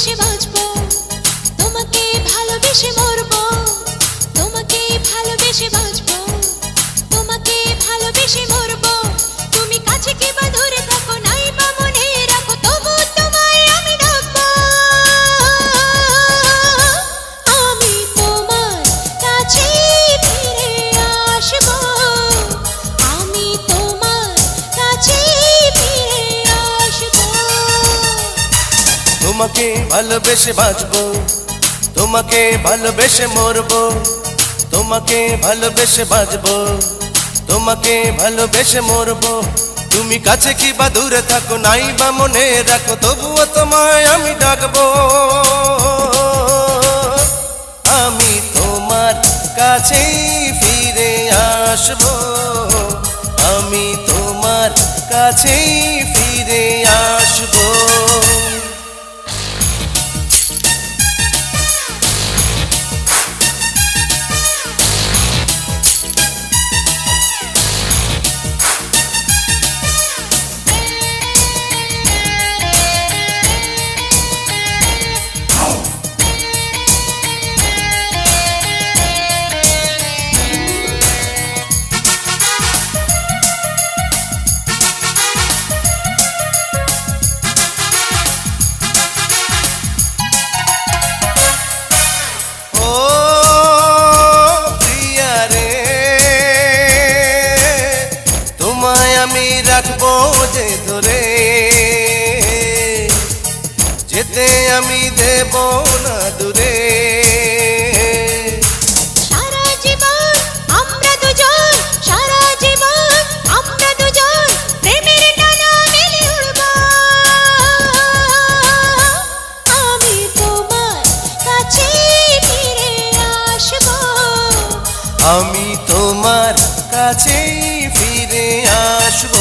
ভালোবেসে বাঁচবো। তোমাকে ভালোবেসে তোমাকে ভালোবেসে বাঁচবো। তোমাকে ভালোবেসে মরবো। তোমাকে ভালোবেসে বাঁচবো। তোমাকে ভালোবেসে মরবো। তুমি কাছে কি বা দূরে থাকো নাই বা মনে রাখো, তবুও তোমায় আমি ডাকবো। আমি তোমার কাছেই ফিরে আসব। আমি তোমার কাছেই ফিরে আসব। যেতে আমি দেব না দূরে। আমি তোমার কাছেই ফিরে আসব।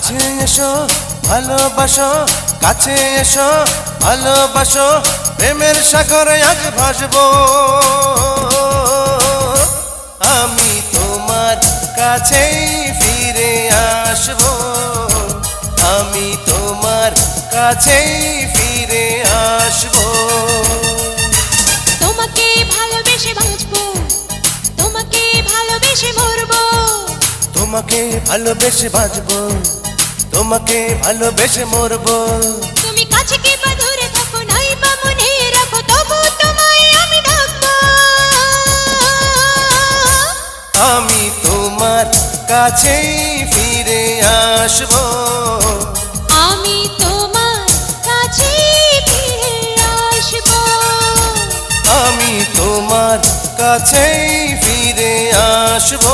কাছে এসো ভালোবাসো কাছে এসো ভালোবাসো প্রেমের সাগরে আজ ভাসবো। আমি তোমার কাছেই ফিরে আসব। আমি তোমার কাছেই ফিরে আসব। তোমাকে ভালোবেসে বাঁচবো তোমাকে ভালোবেসে মরবো। তোমাকে ভালোবেসে বাঁচবো। তোমাকে ভালোবেসে মরবো। তুমি কাছে কি বা দূরে থাকো নাই বা মনে রাখো তবু তোমায় আমি ডাকবো। আমি তোমার কাছেই ফিরে আসব। আমি তোমার কাছে ফিরে আসব। আমি তোমার কাছেই ফিরে আসব।